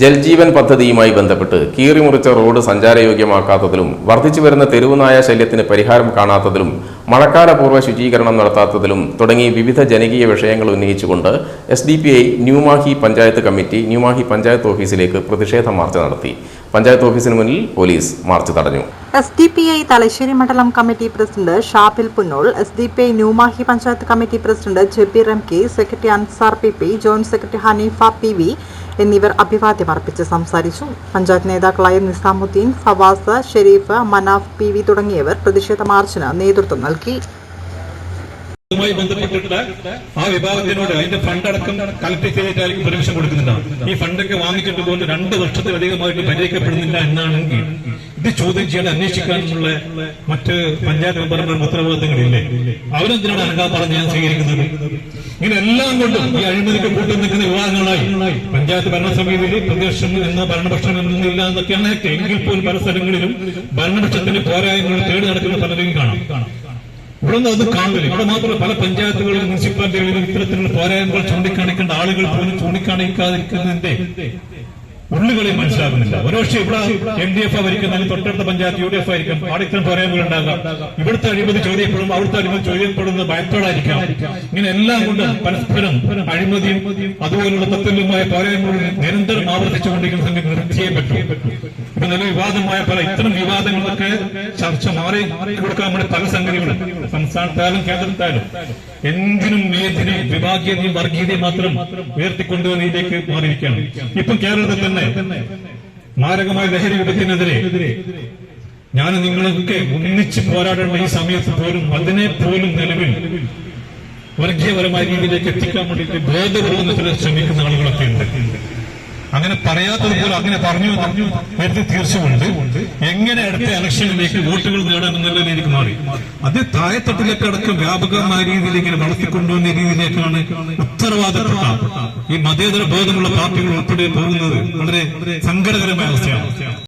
ജൽജീവൻ പദ്ധതിയുമായി ബന്ധപ്പെട്ട് കീറിമുറിച്ച റോഡ് സഞ്ചാരയോഗ്യമാക്കാത്തതിലും വർദ്ധിച്ചു വരുന്ന തെരുവുനായ ശല്യത്തിന് പരിഹാരം കാണാത്തതിലും മഴക്കാലപൂർവ ശുചീകരണം നടത്താത്തതിലും തുടങ്ങി വിവിധ ജനകീയ വിഷയങ്ങൾ ഉന്നയിച്ചുകൊണ്ട് S D P I Newmahe panchayat committee Newmahe panchayat ഓഫീസിലേക്ക് പ്രതിഷേധ മാർച്ച് നടത്തി. പഞ്ചായത്ത് ഓഫീസിന് മുന്നിൽ പോലീസ് മാർച്ച് തടഞ്ഞു. S D P I Thalassery മണ്ഡലം committee president Shafil Punnol S D P I Newmahe panchayat committee president Jabir M K secretary Ansar P P joint secretary Hanifa P V എന്നിവർ അഭിവാദ്യം അർപ്പിച്ച് സംസാരിച്ചു. പഞ്ചായത്ത് നേതാക്കളായ Nizamuddin Fawaz Sharif Manaf P V തുടങ്ങിയവർ പ്രതിഷേധ മാർച്ചിന് നേതൃത്വം നൽകി. ഇതുമായി ബന്ധപ്പെട്ടിട്ട് ആ വിഭാഗത്തിനോട് അതിന്റെ ഫണ്ട് അടക്കം കളക്ട് ചെയ്തിട്ടായിരിക്കും പെർമിഷൻ കൊടുക്കുന്നുണ്ടാവും. ഈ ഫണ്ടൊക്കെ വാങ്ങിച്ചിട്ട് കൊണ്ട് രണ്ട് വർഷത്തിലധികമായിട്ട് പരിഹരിക്കപ്പെടുന്നില്ല എന്നാണെങ്കിൽ ഇത് ചോദ്യം ചെയ്യാൻ അന്വേഷിക്കാനുള്ള മറ്റ് പഞ്ചായത്ത് മെമ്പർമാർ ഉത്തരവാദിത്തങ്ങളില്ലേ? അവരെന്തിനാണ് അനങ്ങാപ്പാടം ഞാൻ സ്വീകരിക്കുന്നത്? ഇങ്ങനെ എല്ലാം കൊണ്ടും ഈ അഴിമതിക്ക് കൂട്ടം നിൽക്കുന്ന വിവാദങ്ങളായി പഞ്ചായത്ത് ഭരണസമിതിയിൽ പ്രതിപക്ഷം എന്ന ഭരണപക്ഷം എന്നില്ല എന്നൊക്കെയാണ് എങ്കിൽ പോലും പല സ്ഥലങ്ങളിലും ഭരണപക്ഷത്തിന്റെ പോരായ്മകൾ തേടി നടക്കുന്ന പലരെയും കാണാം. ഇവിടെ നിന്ന് അത് കാണില്ല ഇവിടെ മാത്രമല്ല പല പഞ്ചായത്തുകളിലും മുനിസിപ്പാലിറ്റികളിലും ഇത്തരത്തിലുള്ള പോരായ്മകൾ ചൂണ്ടിക്കാണിക്കേണ്ട ആളുകൾ പോലും ചൂണ്ടിക്കാണിക്കാതിരിക്കുന്നതിന്റെ ഉള്ളുകളെ മനസ്സിലാക്കുന്നില്ല ഒരുപക്ഷെ ഇവിടെ എൽ ഡി എഫ് ഭരിക്കുന്നതിന് തൊട്ടടുത്ത പഞ്ചായത്ത് യു ഡി എഫ് ആയിരിക്കും അവിടെ ഇത്തരം പോരായ്മകൾ ഉണ്ടാകാം. ഇവിടുത്തെ അഴിമതി ചോദ്യപ്പെടും അവിടുത്തെ അഴിമതി ചോദ്യപ്പെടുന്നത് ഭയത്തോടായിരിക്കാം ഇങ്ങനെ എല്ലാം കൊണ്ട് പരസ്പരം അഴിമതിയും അതുപോലുള്ള തത്വമായ പോരായ്മകൾ നിരന്തരം ആവർത്തിച്ചുകൊണ്ടിരിക്കുന്ന സംഗതി നിർത്തിയേ പറ്റൂ. ഇപ്പൊ നല്ല വിവാദമായ പല ഇത്തരം വിവാദങ്ങളൊക്കെ ചർച്ച മാറി കൊടുക്കാൻ വേണ്ടി പല സംഗതികളും. സംസ്ഥാനത്തായാലും കേന്ദ്രത്തായാലും എന്തിനും ഏതിനും വിഭാഗീയതയും വർഗീയതയും മാത്രം ഉയർത്തിക്കൊണ്ടുവന്ന ഇതിലേക്ക് മാറിയിരിക്കുകയാണ്. ഇപ്പം കേരളത്തിൽ തന്നെ മാരകമായ ലഹരി വിപത്തിനെതിരെ ഞാൻ നിങ്ങളൊക്കെ ഒന്നിച്ച് പോരാടേണ്ട ഈ സമയത്ത് പോലും അതിനെ പോലും നിലവിൽ വർഗീയപരമായ രീതിയിലേക്ക് എത്തിക്കാൻ വേണ്ടിയിട്ട് ബോധപൂർവം ശ്രമിക്കുന്ന ആളുകളൊക്കെ ഉണ്ട്. അങ്ങനെ പറയാത്തത് പോലും അങ്ങനെ പറഞ്ഞു പറഞ്ഞു. വരുത്തി തീർച്ചയുണ്ട് എങ്ങനെ അടുത്ത ഇലക്ഷനിലേക്ക് വോട്ടുകൾ നേടാൻ എന്നുള്ള രീതിക്ക് മാറി. അത് താഴെത്തട്ടിലേക്ക് അടക്കം വ്യാപകമായ രീതിയിൽ ഇങ്ങനെ വളർത്തിക്കൊണ്ടുവന്ന രീതിയിലേക്കാണ് ഉത്തരവാദിത്തപ്പെട്ട ഈ മതേതര ബോധമുള്ള പാർട്ടികൾ ഉൾപ്പെടെ പോകുന്നത്. വളരെ സങ്കടകരമായ അവസ്ഥയാണ്.